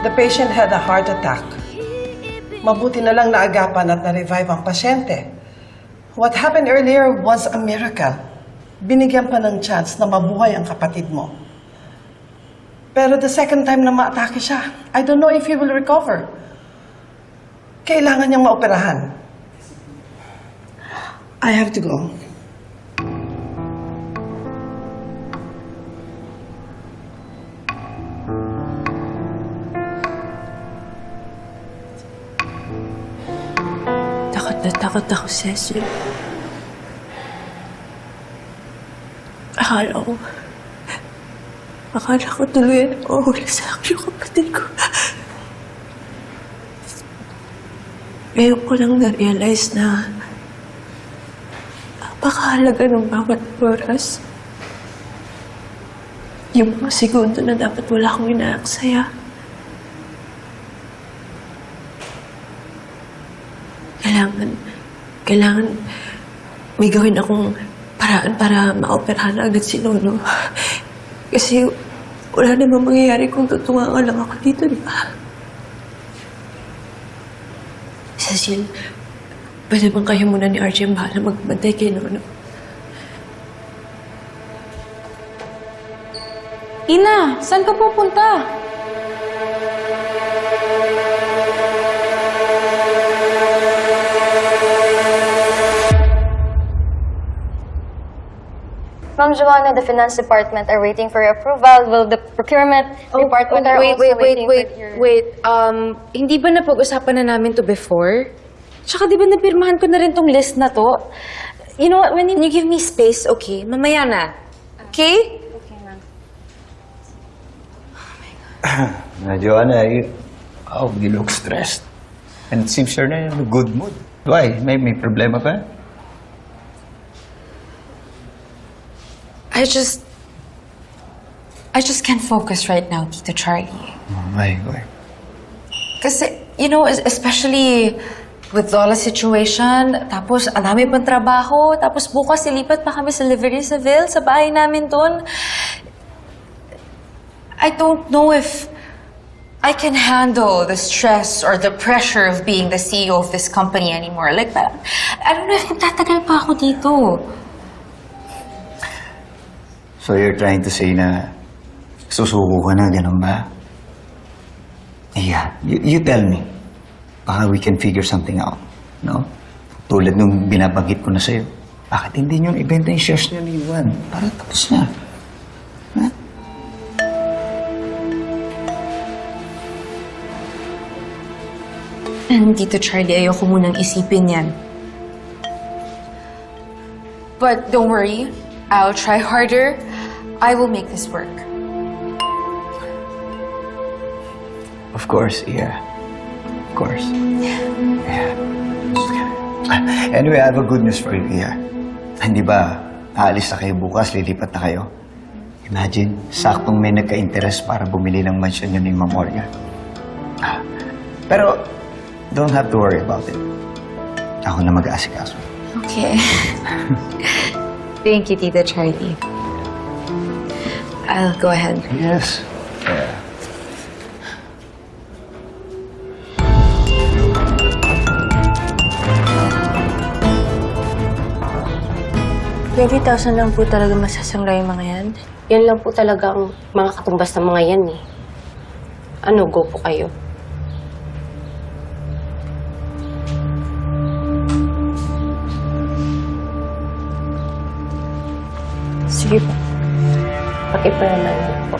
The patient had a heart attack. Mabuti na lang naagapan at na-revive ang pasyente. What happened earlier was a miracle. Binigyan pa ng chance na mabuhay ang kapatid mo. Pero the second time na maatake siya, I don't know if he will recover. Kailangan niyang maoperahan. I have to go. Takot na takot ako, Cecil. Akala ko... Akala ko tuloy na mahuli sa akin yung kapatid ko. Ngayon ko lang na-realize na napakahalaga ng bawat oras. Yung mga segundo na dapat wala akong inaaksaya. Kailangan, kailangan may gawin akong paraan para maoperahan agad si Lolo. Kasi wala namang mangyayari kung tutungan lang ako dito, di ba? Cecil, pwede bang kayo muna ni RJ ang bahala magbantay kay Lolo? Ina, saan ka pupunta? Ma'am Joanna, the finance department are waiting for your approval. Will the procurement department are Oh, wait, also wait, wait, waiting wait, for your... wait. Um, hindi ba napag-usapan na namin to before? Tsaka di ba napirmahan ko na rin tong list na to? You know what, when you give me space, okay, mamaya na. Okay? Okay, ma'am. Na Joanna, you, oh, you look stressed. And it seems you're not in a good mood. Why? May, may problema ka? I just... I just can't focus right now, Tito Charlie. My God. Kasi, you know, es- especially with Lola's situation, tapos ang dami pang trabaho, tapos bukas ilipat pa kami sa Livery Seville, sa bahay namin doon. I don't know if I can handle the stress or the pressure of being the CEO of this company anymore. Like, parang, I don't know if magtatagal pa ako dito. So you're trying to say na susuko ka na, ganun ba? Yeah, you, you tell me. Baka we can figure something out, no? Tulad nung binabanggit ko na sa'yo. Bakit hindi nyo ibenta yung shares niyo ni Juan? Para tapos na. And Tito Charlie, ayoko munang isipin yan. But don't worry, I'll try harder. I will make this work. Of course, yeah. Of course. Yeah. Anyway, I have a good news for you, yeah. Hindi ba, aalis na kayo bukas, lilipat na kayo? Imagine, saktong may nagka-interest para bumili ng mansion yun ni Memoria. Ah, Pero, don't have to worry about it. Ako na mag-aasikaso. Okay. Thank you, Tita Charlie. I'll go ahead. Yes. Yeah. Twenty thousand lang po talaga masasangla yung mga yan. Yan lang po talaga ang mga katumbas ng mga yan eh. Ano, go po kayo. Sige po. Pakipalaman niyo po.